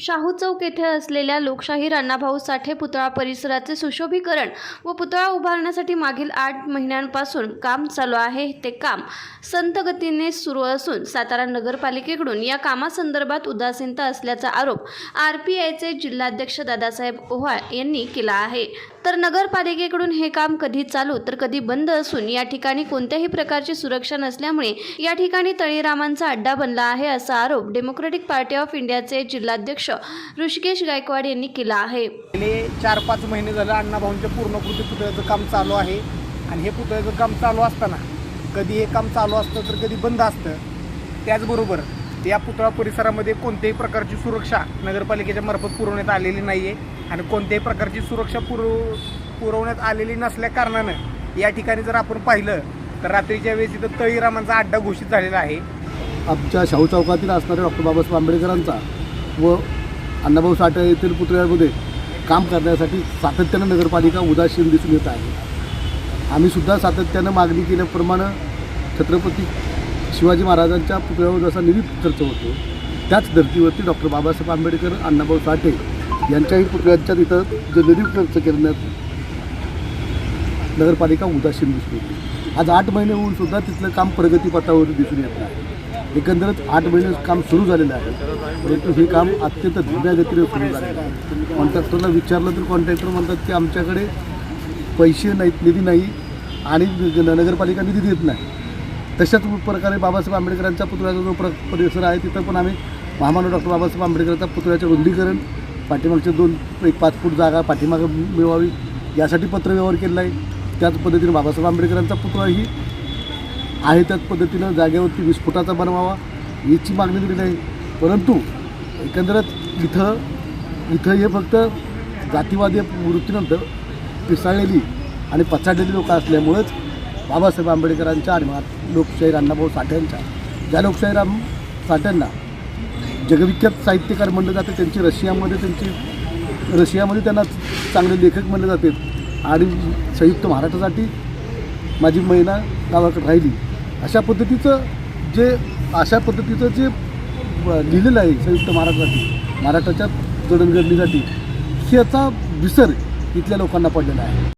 शाहू चौक येथे असलेल्या लोकशाही अण्णाभाऊ साठे पुतळा परिसराचे सुशोभीकरण व पुतळा उभारण्यासाठी मागील आठ महिन्यांपासून काम चालू आहे. ते काम संत गतीने सुरू असून सातारा नगरपालिकेकडून या कामासंदर्भात उदासीनता असल्याचा आरोप आर पी आयचे जिल्हाध्यक्ष दादासाहेब ओहाळ यांनी केला आहे. तर नगरपालिकेकडून हे काम कधी चालू तर कधी बंद असून या ठिकाणी कोणत्याही प्रकारची सुरक्षा नसल्यामुळे या ठिकाणी तळीरामांचा अड्डा बनला आहे असा आरोप डेमोक्रेटिक पार्टी ऑफ इंडियाचे जिल्हाध्यक्ष ऋषिकेश गायकवाड यांनी केला आहे. गेले चार पाच महिने झालं अण्णाभाऊंच्या पूर्णकृती पुतळ्याचं काम चालू आहे. आणि हे पुतळ्याचं काम चालू असताना कधी हे काम चालू असतं तर कधी बंद असतं. त्याचबरोबर या पुतळा परिसरामध्ये कोणत्याही प्रकारची सुरक्षा नगरपालिकेच्या मार्फत पुरवण्यात आलेली नाही आहे आणि कोणत्याही प्रकारची सुरक्षा पुरव पुरवण्यात आलेली नसल्या कारणानं या ठिकाणी जर आपण पाहिलं तर रात्रीच्या वेळेस इथं तळीरामांचा अड्डा घोषित झालेला आहे. आमच्या शाहू चौकातील असणाऱ्या डॉक्टर बाबासाहेब आंबेडकरांचा व अण्णाभाऊ साठे येथील पुतळ्यामध्ये काम करण्यासाठी सातत्यानं नगरपालिका उदासीन दिसून येत आहे. आम्हीसुद्धा सातत्यानं मागणी केल्याप्रमाणे छत्रपती शिवाजी महाराजांच्या पुतळ्यावर जसा निधी खर्च होतो त्याच धर्तीवरती डॉक्टर बाबासाहेब आंबेडकर अण्णाभाऊ साठे यांच्याही पुतळ्यांच्या तिथं जे निधी खर्च करण्यात नगरपालिका उदासीन दिसून येते आज आठ महिने होऊन सुद्धा तिथलं काम प्रगतीपथावर दिसून येत नाही. एकंदरच आठ महिने काम सुरू झालेलं आहे. परंतु हे काम अत्यंत धीम्या गतीने सुरू झालेलं आहे. कॉन्ट्रॅक्टरला विचारलं तर कॉन्ट्रॅक्टर म्हणतात की आमच्याकडे पैसे नाहीत निधी नाही आणि नगरपालिका निधी देत नाही. तशाच प्रकारे बाबासाहेब आंबेडकरांच्या पुतळ्याचा जो प्र परिसर आहे तिथं पण आम्ही महामानव डॉक्टर बाबासाहेब आंबेडकरांच्या पुतळ्याचं रुंदीकरण पाठीमागचे दोन एक पाच फूट जागा पाठीमागं मिळवावी यासाठी पत्रव्यवहार केलेला आहे. त्याच पद्धतीने बाबासाहेब आंबेडकरांचा पुतळाही आहे त्याच पद्धतीनं जागेवरती विस्फोटाचा बनवावा याची मागणी दिलेली आहे. परंतु एकंदरीत इथं इथं हे फक्त जातीवादी वृत्तीनंतर पिसाळलेली आणि पछाडलेली लोकं असल्यामुळेच बाबासाहेब आंबेडकरांच्या आणि लोकशाहीर अण्णाभाऊ साठ्यांच्या ज्या लोकशाही राम साठ्यांना जगविख्यात साहित्यकार म्हणलं जातं त्यांची रशियामध्ये त्यांची रशियामध्ये त्यांना चांगले लेखक म्हणले जाते. आणि संयुक्त महाराष्ट्रासाठी माझी महिना गावाकडे राहिली. अशा पद्धतीचं जे अशा पद्धतीचं जे लिहिलेलं आहे संयुक्त महाराष्ट्रासाठी महाराष्ट्राच्या जडणघडणीसाठी ह्याचा विसर इथल्या लोकांना पडलेला आहे.